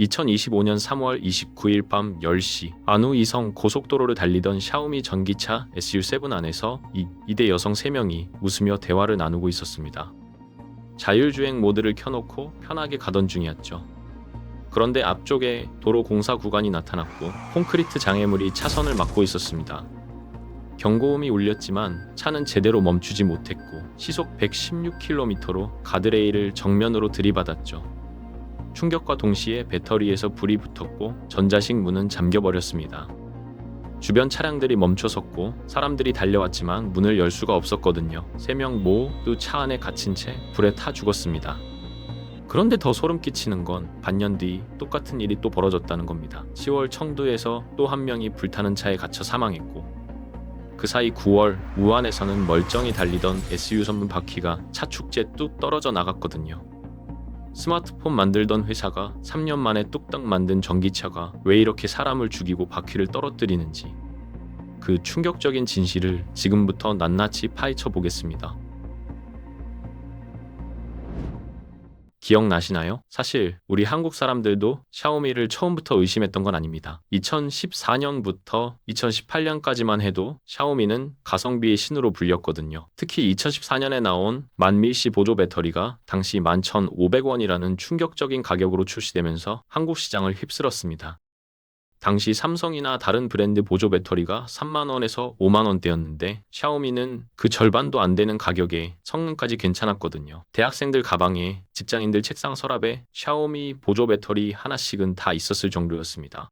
2025년 3월 29일 밤 10시 안우 이성 고속도로를 달리던 샤오미 전기차 SU7 안에서 이 2대 여성 3명이 웃으며 대화를 나누고 있었습니다. 자율주행 모드를 켜놓고 편하게 가던 중이었죠. 그런데 앞쪽에 도로 공사 구간이 나타났고 콘크리트 장애물이 차선을 막고 있었습니다. 경고음이 울렸지만 차는 제대로 멈추지 못했고 시속 116km로 가드레일을 정면으로 들이받았죠. 충격과 동시에 배터리에서 불이 붙었고 전자식 문은 잠겨버렸습니다. 주변 차량들이 멈춰섰고 사람들이 달려왔지만 문을 열 수가 없었거든요. 세 명 모두 차 안에 갇힌 채 불에 타 죽었습니다. 그런데 더 소름 끼치는 건 반년 뒤 똑같은 일이 또 벌어졌다는 겁니다. 10월 청두에서 또 한 명이 불타는 차에 갇혀 사망했고 그 사이 9월 우한에서는 멀쩡히 달리던 SU 선문 바퀴가 차 축지에 뚝 떨어져 나갔거든요. 스마트폰 만들던 회사가 3년 만에 뚝딱 만든 전기차가 왜 이렇게 사람을 죽이고 바퀴를 떨어뜨리는지 그 충격적인 진실을 지금부터 낱낱이 파헤쳐 보겠습니다. 기억나시나요? 사실 우리 한국 사람들도 샤오미를 처음부터 의심했던 건 아닙니다. 2014년부터 2018년까지만 해도 샤오미는 가성비의 신으로 불렸거든요. 특히 2014년에 나온 만밀시 보조 배터리가 당시 11,500원이라는 충격적인 가격으로 출시되면서 한국 시장을 휩쓸었습니다. 당시 삼성이나 다른 브랜드 보조 배터리가 3만원에서 5만원대였는데 샤오미는 그 절반도 안 되는 가격에 성능까지 괜찮았거든요. 대학생들 가방에 직장인들 책상 서랍에 샤오미 보조 배터리 하나씩은 다 있었을 정도였습니다.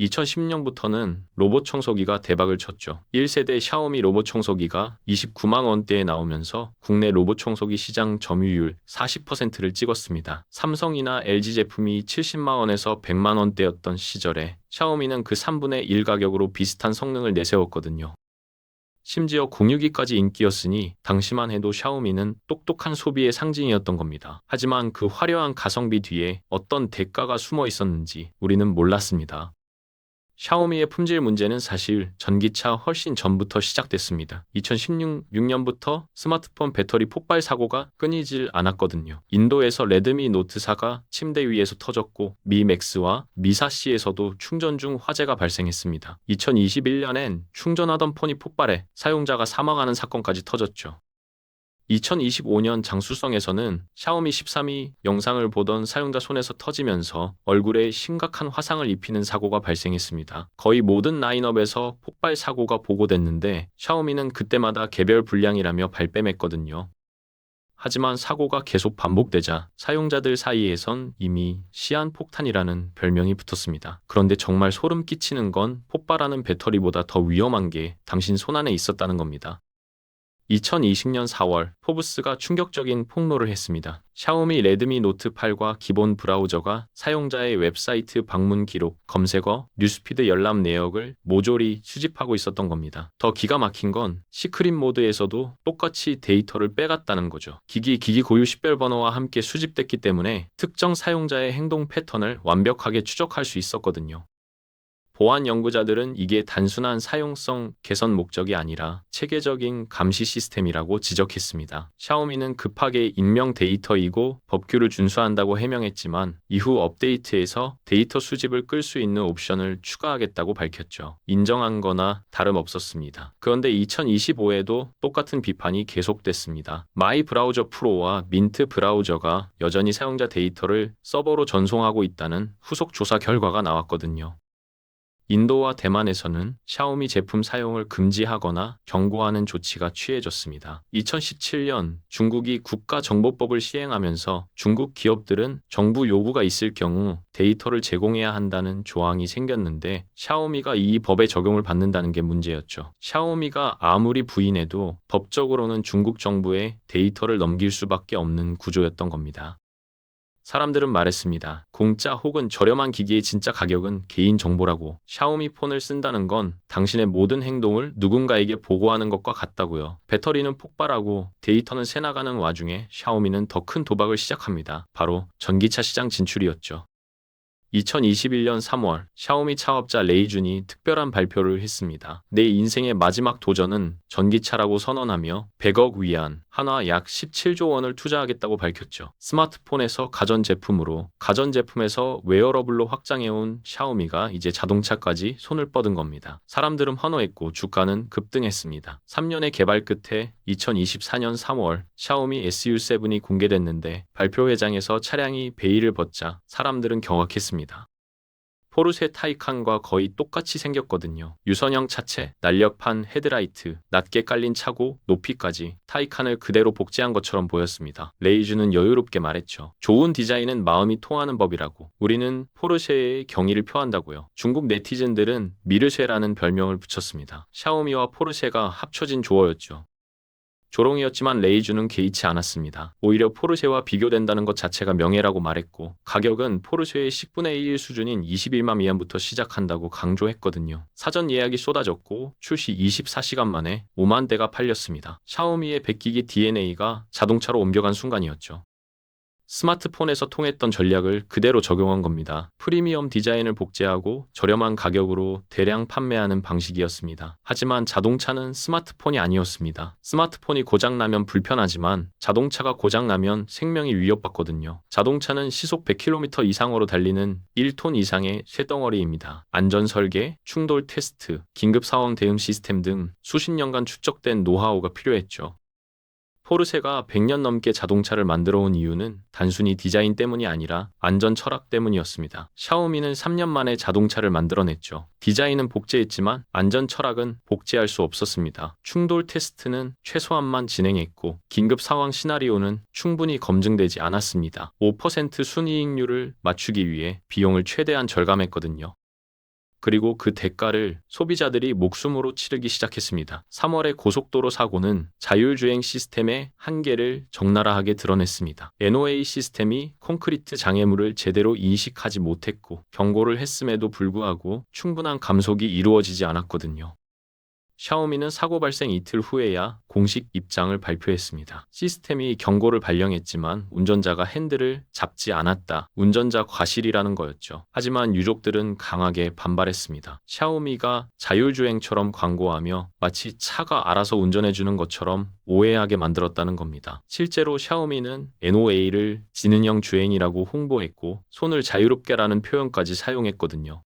2010년부터는 로봇 청소기가 대박을 쳤죠. 1세대 샤오미 로봇 청소기가 29만 원대에 나오면서 국내 로봇 청소기 시장 점유율 40%를 찍었습니다. 삼성이나 LG 제품이 70만 원에서 100만 원대였던 시절에 샤오미는 그 3분의 1 가격으로 비슷한 성능을 내세웠거든요. 심지어 공유기까지 인기였으니 당시만 해도 샤오미는 똑똑한 소비의 상징이었던 겁니다. 하지만 그 화려한 가성비 뒤에 어떤 대가가 숨어 있었는지 우리는 몰랐습니다. 샤오미의 품질 문제는 사실 전기차 훨씬 전부터 시작됐습니다. 2016년부터 스마트폰 배터리 폭발 사고가 끊이질 않았거든요. 인도에서 레드미 노트 4가 침대 위에서 터졌고 미 맥스와 미사 C에서도 충전 중 화재가 발생했습니다. 2021년엔 충전하던 폰이 폭발해 사용자가 사망하는 사건까지 터졌죠. 2025년 장수성에서는 샤오미 13이 영상을 보던 사용자 손에서 터지면서 얼굴에 심각한 화상을 입히는 사고가 발생했습니다. 거의 모든 라인업에서 폭발 사고가 보고됐는데 샤오미는 그때마다 개별 불량이라며 발뺌했거든요. 하지만 사고가 계속 반복되자 사용자들 사이에선 이미 시한폭탄이라는 별명이 붙었습니다. 그런데 정말 소름 끼치는 건 폭발하는 배터리보다 더 위험한 게 당신 손안에 있었다는 겁니다. 2020년 4월 포브스가 충격적인 폭로를 했습니다. 샤오미 레드미 노트 8과 기본 브라우저가 사용자의 웹사이트 방문 기록, 검색어, 뉴스피드 열람 내역을 모조리 수집하고 있었던 겁니다. 더 기가 막힌 건 시크릿 모드에서도 똑같이 데이터를 빼갔다는 거죠. 기기 기기 고유 식별 번호와 함께 수집됐기 때문에 특정 사용자의 행동 패턴을 완벽하게 추적할 수 있었거든요. 보안 연구자들은 이게 단순한 사용성 개선 목적이 아니라 체계적인 감시 시스템이라고 지적했습니다. 샤오미는 급하게 인명 데이터이고 법규를 준수한다고 해명했지만 이후 업데이트에서 데이터 수집을 끌 수 있는 옵션을 추가하겠다고 밝혔죠. 인정한 거나 다름없었습니다. 그런데 2025에도 똑같은 비판이 계속됐습니다. 마이 브라우저 프로와 민트 브라우저가 여전히 사용자 데이터를 서버로 전송하고 있다는 후속 조사 결과가 나왔거든요. 인도와 대만에서는 샤오미 제품 사용을 금지하거나 경고하는 조치가 취해졌습니다. 2017년 중국이 국가정보법을 시행하면서 중국 기업들은 정부 요구가 있을 경우 데이터를 제공해야 한다는 조항이 생겼는데 샤오미가 이 법에 적용을 받는다는 게 문제였죠. 샤오미가 아무리 부인해도 법적으로는 중국 정부에 데이터를 넘길 수밖에 없는 구조였던 겁니다. 사람들은 말했습니다. 공짜 혹은 저렴한 기기의 진짜 가격은 개인 정보라고. 샤오미 폰을 쓴다는 건 당신의 모든 행동을 누군가에게 보고하는 것과 같다고요. 배터리는 폭발하고 데이터는 새나가는 와중에 샤오미는 더 큰 도박을 시작합니다. 바로 전기차 시장 진출이었죠. 2021년 3월 샤오미 차업자 레이준이 특별한 발표를 했습니다. 내 인생의 마지막 도전은 전기차라고 선언하며 100억 위안, 한화 약 17조 원을 투자하겠다고 밝혔죠. 스마트폰에서 가전제품으로, 가전제품에서 웨어러블로 확장해온 샤오미가 이제 자동차까지 손을 뻗은 겁니다. 사람들은 환호했고 주가는 급등했습니다. 3년의 개발 끝에 2024년 3월 샤오미 SU7이 공개됐는데 발표 회장에서 차량이 베일을 벗자 사람들은 경악했습니다. 포르쉐 타이칸과 거의 똑같이 생겼거든요. 유선형 차체, 날렵한 헤드라이트, 낮게 깔린 차고, 높이까지 타이칸을 그대로 복제한 것처럼 보였습니다. 레이즈는 여유롭게 말했죠. 좋은 디자인은 마음이 통하는 법이라고. 우리는 포르쉐의 경의를 표한다고요. 중국 네티즌들은 미르쉐라는 별명을 붙였습니다. 샤오미와 포르쉐가 합쳐진 조어였죠. 조롱이었지만 레이주는 개의치 않았습니다. 오히려 포르쉐와 비교된다는 것 자체가 명예라고 말했고 가격은 포르쉐의 10분의 1 수준인 21만 위안부터 시작한다고 강조했거든요. 사전 예약이 쏟아졌고 출시 24시간 만에 5만 대가 팔렸습니다. 샤오미의 백기기 DNA가 자동차로 옮겨간 순간이었죠. 스마트폰에서 통했던 전략을 그대로 적용한 겁니다. 프리미엄 디자인을 복제하고 저렴한 가격으로 대량 판매하는 방식이었습니다. 하지만 자동차는 스마트폰이 아니었습니다. 스마트폰이 고장나면 불편하지만 자동차가 고장나면 생명이 위협받거든요. 자동차는 시속 100km 이상으로 달리는 1톤 이상의 쇠덩어리입니다. 안전 설계, 충돌 테스트, 긴급 상황 대응 시스템 등 수십 년간 축적된 노하우가 필요했죠. 포르쉐가 100년 넘게 자동차를 만들어 온 이유는 단순히 디자인 때문이 아니라 안전 철학 때문이었습니다. 샤오미는 3년 만에 자동차를 만들어냈죠. 디자인은 복제했지만 안전 철학은 복제할 수 없었습니다. 충돌 테스트는 최소한만 진행했고 긴급 상황 시나리오는 충분히 검증되지 않았습니다. 5% 순이익률을 맞추기 위해 비용을 최대한 절감했거든요. 그리고 그 대가를 소비자들이 목숨으로 치르기 시작했습니다. 3월의 고속도로 사고는 자율주행 시스템의 한계를 적나라하게 드러냈습니다. NOA 시스템이 콘크리트 장애물을 제대로 인식하지 못했고 경고를 했음에도 불구하고 충분한 감속이 이루어지지 않았거든요. 샤오미는 사고 발생 이틀 후에야 공식 입장을 발표했습니다. 시스템이 경고를 발령했지만 운전자가 핸들을 잡지 않았다. 운전자 과실이라는 거였죠. 하지만 유족들은 강하게 반발했습니다. 샤오미가 자율주행처럼 광고하며 마치 차가 알아서 운전해주는 것처럼 오해하게 만들었다는 겁니다. 실제로 샤오미는 NOA를 지능형 주행이라고 홍보했고 손을 자유롭게라는 표현까지 사용했거든요.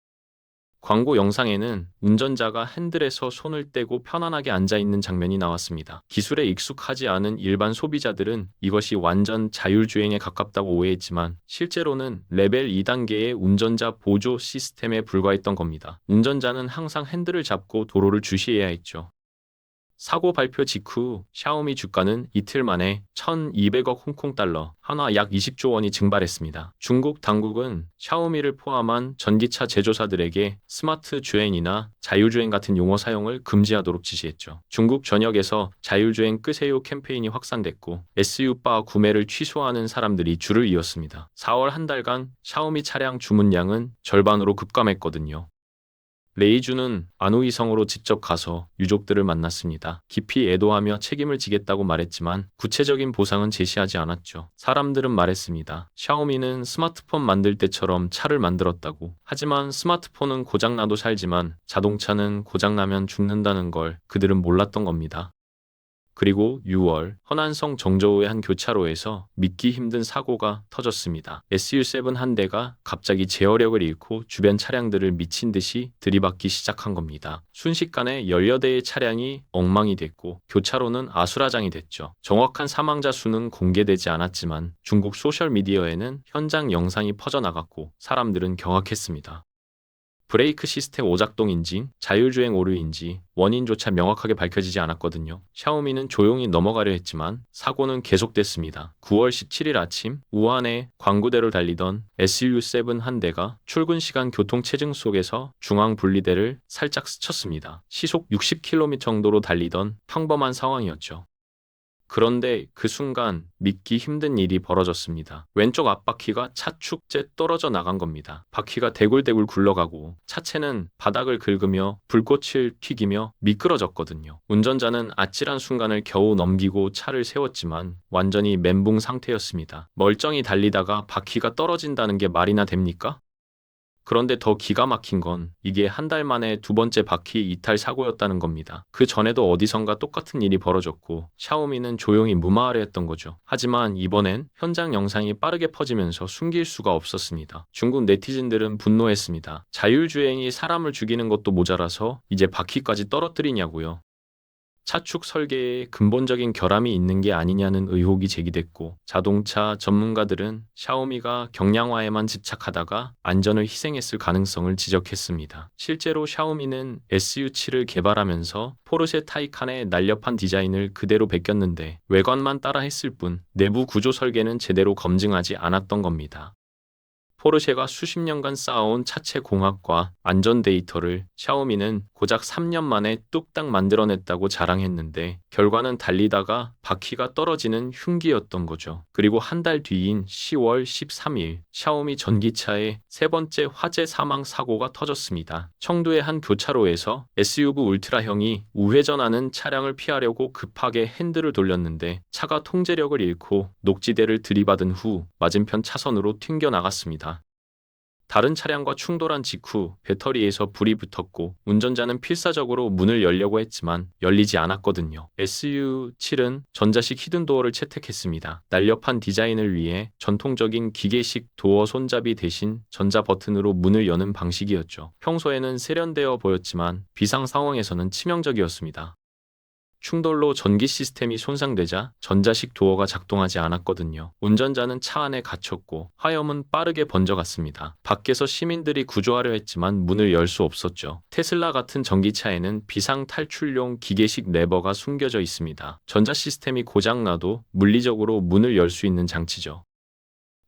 광고 영상에는 운전자가 핸들에서 손을 떼고 편안하게 앉아 있는 장면이 나왔습니다. 기술에 익숙하지 않은 일반 소비자들은 이것이 완전 자율주행에 가깝다고 오해했지만 실제로는 레벨 2단계의 운전자 보조 시스템에 불과했던 겁니다. 운전자는 항상 핸들을 잡고 도로를 주시해야 했죠. 사고 발표 직후 샤오미 주가는 이틀 만에 1,200억 홍콩 달러, 한화 약 20조 원이 증발했습니다. 중국 당국은 샤오미를 포함한 전기차 제조사들에게 스마트 주행이나 자율주행 같은 용어 사용을 금지하도록 지시했죠. 중국 전역에서 자율주행 끄세요 캠페인이 확산됐고 SU바 구매를 취소하는 사람들이 줄을 이었습니다. 4월 한 달간 샤오미 차량 주문량은 절반으로 급감했거든요. 레이주는 안우이성으로 직접 가서 유족들을 만났습니다. 깊이 애도하며 책임을 지겠다고 말했지만 구체적인 보상은 제시하지 않았죠. 사람들은 말했습니다. 샤오미는 스마트폰 만들 때처럼 차를 만들었다고. 하지만 스마트폰은 고장나도 살지만 자동차는 고장나면 죽는다는 걸 그들은 몰랐던 겁니다. 그리고 6월 허난성 정저우의 한 교차로에서 믿기 힘든 사고가 터졌습니다. SU7 한 대가 갑자기 제어력을 잃고 주변 차량들을 미친 듯이 들이받기 시작한 겁니다. 순식간에 16대의 차량이 엉망이 됐고 교차로는 아수라장이 됐죠. 정확한 사망자 수는 공개되지 않았지만 중국 소셜미디어에는 현장 영상이 퍼져나갔고 사람들은 경악했습니다. 브레이크 시스템 오작동인지 자율주행 오류인지 원인조차 명확하게 밝혀지지 않았거든요. 샤오미는 조용히 넘어가려 했지만 사고는 계속됐습니다. 9월 17일 아침 우한의 광구대로 달리던 SU7 한 대가 출근 시간 교통 체증 속에서 중앙 분리대를 살짝 스쳤습니다. 시속 60km 정도로 달리던 평범한 상황이었죠. 그런데 그 순간 믿기 힘든 일이 벌어졌습니다. 왼쪽 앞바퀴가 차축제 떨어져 나간 겁니다. 바퀴가 대굴대굴 굴러가고 차체는 바닥을 긁으며 불꽃을 튀기며 미끄러졌거든요. 운전자는 아찔한 순간을 겨우 넘기고 차를 세웠지만 완전히 멘붕 상태였습니다. 멀쩡히 달리다가 바퀴가 떨어진다는 게 말이나 됩니까? 그런데 더 기가 막힌 건 이게 한 달 만에 두 번째 바퀴 이탈 사고였다는 겁니다. 그 전에도 어디선가 똑같은 일이 벌어졌고 샤오미는 조용히 무마하려 했던 거죠. 하지만 이번엔 현장 영상이 빠르게 퍼지면서 숨길 수가 없었습니다. 중국 네티즌들은 분노했습니다. 자율주행이 사람을 죽이는 것도 모자라서 이제 바퀴까지 떨어뜨리냐고요. 차축 설계에 근본적인 결함이 있는 게 아니냐는 의혹이 제기됐고 자동차 전문가들은 샤오미가 경량화에만 집착하다가 안전을 희생했을 가능성을 지적했습니다. 실제로 샤오미는 SU7을 개발하면서 포르쉐 타이칸의 날렵한 디자인을 그대로 베꼈는데 외관만 따라 했을 뿐 내부 구조 설계는 제대로 검증하지 않았던 겁니다. 포르쉐가 수십 년간 쌓아온 차체 공학과 안전 데이터를 샤오미는 고작 3년 만에 뚝딱 만들어냈다고 자랑했는데 결과는 달리다가 바퀴가 떨어지는 흉기였던 거죠. 그리고 한 달 뒤인 10월 13일 샤오미 전기차의 세 번째 화재 사망 사고가 터졌습니다. 청두의 한 교차로에서 SUV 울트라형이 우회전하는 차량을 피하려고 급하게 핸들을 돌렸는데 차가 통제력을 잃고 녹지대를 들이받은 후 맞은편 차선으로 튕겨 나갔습니다. 다른 차량과 충돌한 직후 배터리에서 불이 붙었고 운전자는 필사적으로 문을 열려고 했지만 열리지 않았거든요. SU7은 전자식 히든 도어를 채택했습니다. 날렵한 디자인을 위해 전통적인 기계식 도어 손잡이 대신 전자 버튼으로 문을 여는 방식이었죠. 평소에는 세련되어 보였지만 비상 상황에서는 치명적이었습니다. 충돌로 전기 시스템이 손상되자 전자식 도어가 작동하지 않았거든요. 운전자는 차 안에 갇혔고 화염은 빠르게 번져갔습니다. 밖에서 시민들이 구조하려 했지만 문을 열 수 없었죠. 테슬라 같은 전기차에는 비상 탈출용 기계식 레버가 숨겨져 있습니다. 전자 시스템이 고장나도 물리적으로 문을 열 수 있는 장치죠.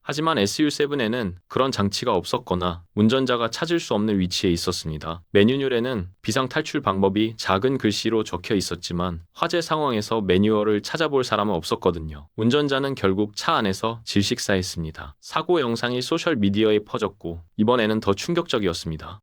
하지만 SU7에는 그런 장치가 없었거나 운전자가 찾을 수 없는 위치에 있었습니다. 매뉴얼에는 비상 탈출 방법이 작은 글씨로 적혀 있었지만 화재 상황에서 매뉴얼을 찾아볼 사람은 없었거든요. 운전자는 결국 차 안에서 질식사했습니다. 사고 영상이 소셜미디어에 퍼졌고 이번에는 더 충격적이었습니다.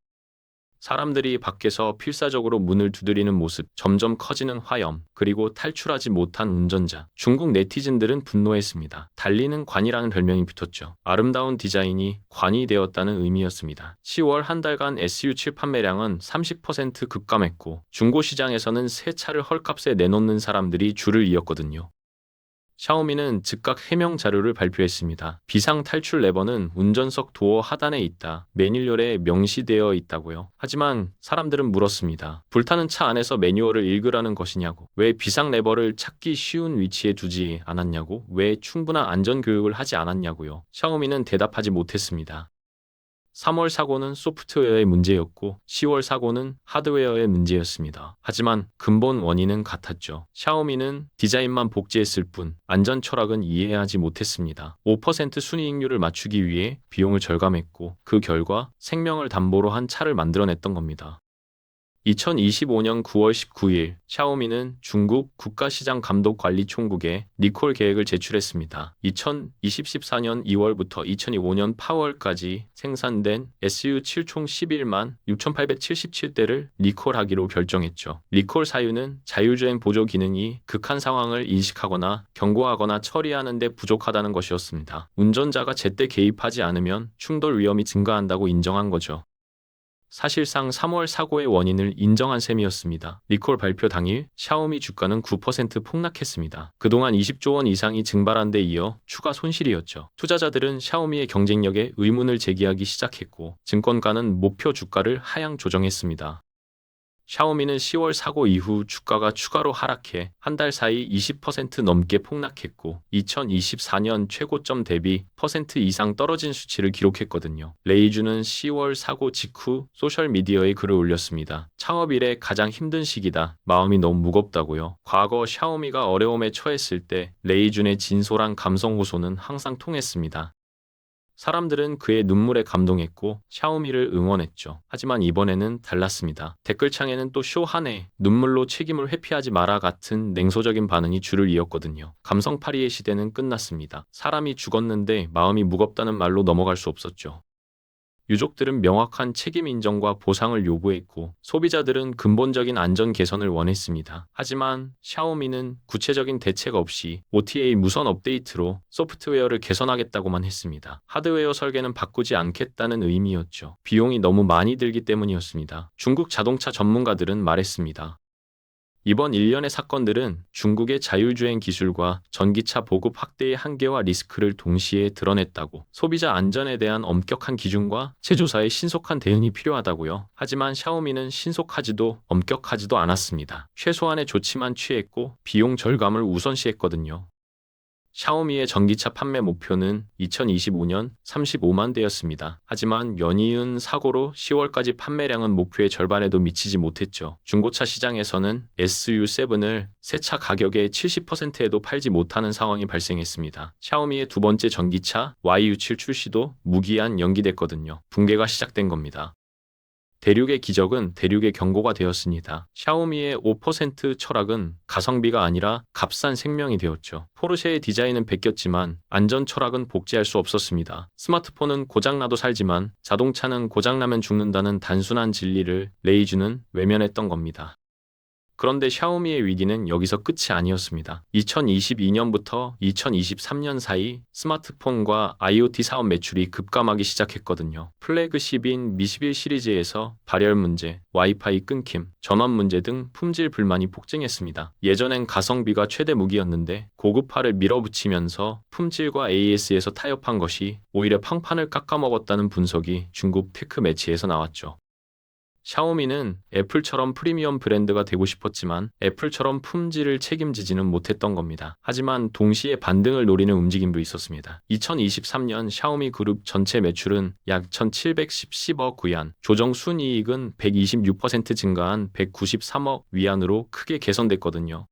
사람들이 밖에서 필사적으로 문을 두드리는 모습, 점점 커지는 화염, 그리고 탈출하지 못한 운전자. 중국 네티즌들은 분노했습니다. 달리는 관이라는 별명이 붙었죠. 아름다운 디자인이 관이 되었다는 의미였습니다. 10월 한 달간 SU7 판매량은 30% 급감했고 중고 시장에서는 새 차를 헐값에 내놓는 사람들이 줄을 이었거든요. 샤오미는 즉각 해명 자료를 발표했습니다. 비상 탈출 레버는 운전석 도어 하단에 있다. 매뉴얼에 명시되어 있다고요. 하지만 사람들은 물었습니다. 불타는 차 안에서 매뉴얼을 읽으라는 것이냐고. 왜 비상 레버를 찾기 쉬운 위치에 두지 않았냐고. 왜 충분한 안전 교육을 하지 않았냐고요. 샤오미는 대답하지 못했습니다. 3월 사고는 소프트웨어의 문제였고 10월 사고는 하드웨어의 문제였습니다. 하지만 근본 원인은 같았죠. 샤오미는 디자인만 복제했을 뿐 안전 철학은 이해하지 못했습니다. 5% 순이익률을 맞추기 위해 비용을 절감했고 그 결과 생명을 담보로 한 차를 만들어냈던 겁니다. 2025년 9월 19일 샤오미는 중국 국가시장 감독 관리 총국에 리콜 계획을 제출했습니다. 2024년 2월부터 2025년 8월까지 생산된 SU7 총 11만 6,877대를 리콜하기로 결정했죠. 리콜 사유는 자율주행 보조 기능이 극한 상황을 인식하거나 경고하거나 처리하는 데 부족하다는 것이었습니다. 운전자가 제때 개입하지 않으면 충돌 위험이 증가한다고 인정한 거죠. 사실상 3월 사고의 원인을 인정한 셈이었습니다. 리콜 발표 당일 샤오미 주가는 9% 폭락했습니다. 그동안 20조 원 이상이 증발한 데 이어 추가 손실이었죠. 투자자들은 샤오미의 경쟁력에 의문을 제기하기 시작했고 증권가는 목표 주가를 하향 조정했습니다. 샤오미는 10월 사고 이후 주가가 추가로 하락해 한 달 사이 20% 넘게 폭락했고 2024년 최고점 대비 퍼센트 이상 떨어진 수치를 기록했거든요. 레이주는 10월 사고 직후 소셜미디어에 글을 올렸습니다. 창업 이래 가장 힘든 시기다. 마음이 너무 무겁다고요. 과거 샤오미가 어려움에 처했을 때 레이준의 진솔한 감성 호소는 항상 통했습니다. 사람들은 그의 눈물에 감동했고 샤오미를 응원했죠. 하지만 이번에는 달랐습니다. 댓글창에는 또 쇼 한해 눈물로 책임을 회피하지 마라 같은 냉소적인 반응이 줄을 이었거든요. 감성 파리의 시대는 끝났습니다. 사람이 죽었는데 마음이 무겁다는 말로 넘어갈 수 없었죠. 유족들은 명확한 책임 인정과 보상을 요구했고 소비자들은 근본적인 안전 개선을 원했습니다. 하지만 샤오미는 구체적인 대책 없이 OTA 무선 업데이트로 소프트웨어를 개선하겠다고만 했습니다. 하드웨어 설계는 바꾸지 않겠다는 의미였죠. 비용이 너무 많이 들기 때문이었습니다. 중국 자동차 전문가들은 말했습니다. 이번 일련의 사건들은 중국의 자율주행 기술과 전기차 보급 확대의 한계와 리스크를 동시에 드러냈다고 소비자 안전에 대한 엄격한 기준과 제조사의 신속한 대응이 필요하다고요. 하지만 샤오미는 신속하지도 엄격하지도 않았습니다. 최소한의 조치만 취했고 비용 절감을 우선시했거든요. 샤오미의 전기차 판매 목표는 2025년 35만 대였습니다. 하지만 연이은 사고로 10월까지 판매량은 목표의 절반에도 미치지 못했죠. 중고차 시장에서는 SU7을 새 차 가격의 70%에도 팔지 못하는 상황이 발생했습니다. 샤오미의 두 번째 전기차 YU7 출시도 무기한 연기됐거든요. 붕괴가 시작된 겁니다. 대륙의 기적은 대륙의 경고가 되었습니다. 샤오미의 5% 철학은 가성비가 아니라 값싼 생명이 되었죠. 포르쉐의 디자인은 베꼈지만 안전 철학은 복제할 수 없었습니다. 스마트폰은 고장나도 살지만 자동차는 고장나면 죽는다는 단순한 진리를 레이주는 외면했던 겁니다. 그런데 샤오미의 위기는 여기서 끝이 아니었습니다. 2022년부터 2023년 사이 스마트폰과 IoT 사업 매출이 급감하기 시작했거든요. 플래그십인 미11 시리즈에서 발열 문제, 와이파이 끊김, 전원 문제 등 품질 불만이 폭증했습니다. 예전엔 가성비가 최대 무기였는데 고급화를 밀어붙이면서 품질과 AS에서 타협한 것이 오히려 평판을 깎아먹었다는 분석이 중국 테크 매체에서 나왔죠. 샤오미는 애플처럼 프리미엄 브랜드가 되고 싶었지만 애플처럼 품질을 책임지지는 못했던 겁니다. 하지만 동시에 반등을 노리는 움직임도 있었습니다. 2023년 샤오미 그룹 전체 매출은 약 1,710억 위안, 조정 순이익은 126% 증가한 193억 위안으로 크게 개선됐거든요.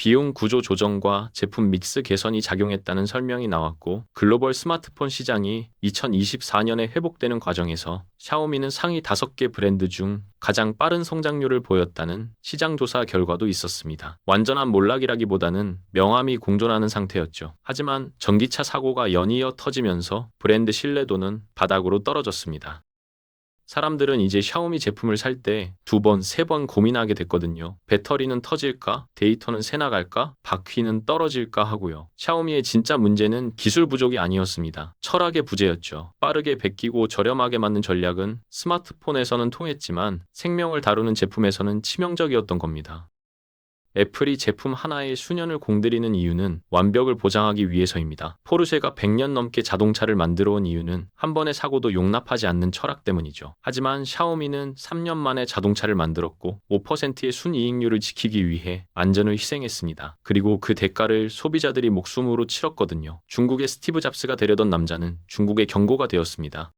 비용 구조 조정과 제품 믹스 개선이 작용했다는 설명이 나왔고 글로벌 스마트폰 시장이 2024년에 회복되는 과정에서 샤오미는 상위 5개 브랜드 중 가장 빠른 성장률을 보였다는 시장 조사 결과도 있었습니다. 완전한 몰락이라기보다는 명암이 공존하는 상태였죠. 하지만 전기차 사고가 연이어 터지면서 브랜드 신뢰도는 바닥으로 떨어졌습니다. 사람들은 이제 샤오미 제품을 살 때 두 번, 세 번 고민하게 됐거든요. 배터리는 터질까? 데이터는 새 나갈까? 바퀴는 떨어질까 하고요. 샤오미의 진짜 문제는 기술 부족이 아니었습니다. 철학의 부재였죠. 빠르게 베끼고 저렴하게 맞는 전략은 스마트폰에서는 통했지만 생명을 다루는 제품에서는 치명적이었던 겁니다. 애플이 제품 하나에 수년을 공들이는 이유는 완벽을 보장하기 위해서입니다. 포르쉐가 100년 넘게 자동차를 만들어 온 이유는 한 번의 사고도 용납하지 않는 철학 때문이죠. 하지만 샤오미는 3년 만에 자동차를 만들었고 5%의 순이익률을 지키기 위해 안전을 희생했습니다. 그리고 그 대가를 소비자들이 목숨으로 치렀거든요. 중국의 스티브 잡스가 되려던 남자는 중국의 경고가 되었습니다.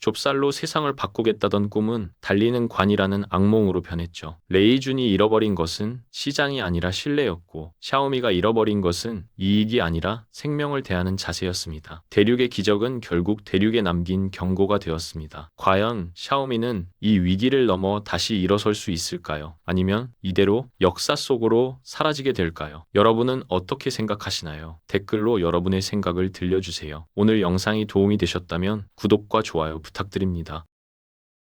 좁쌀로 세상을 바꾸겠다던 꿈은 달리는 관이라는 악몽으로 변했죠. 레이준이 잃어버린 것은 시장이 아니라 신뢰였고 샤오미가 잃어버린 것은 이익이 아니라 생명을 대하는 자세였습니다. 대륙의 기적은 결국 대륙에 남긴 경고가 되었습니다. 과연 샤오미는 이 위기를 넘어 다시 일어설 수 있을까요? 아니면 이대로 역사 속으로 사라지게 될까요? 여러분은 어떻게 생각하시나요? 댓글로 여러분의 생각을 들려주세요. 오늘 영상이 도움이 되셨다면 구독과 좋아요 부탁드립니다.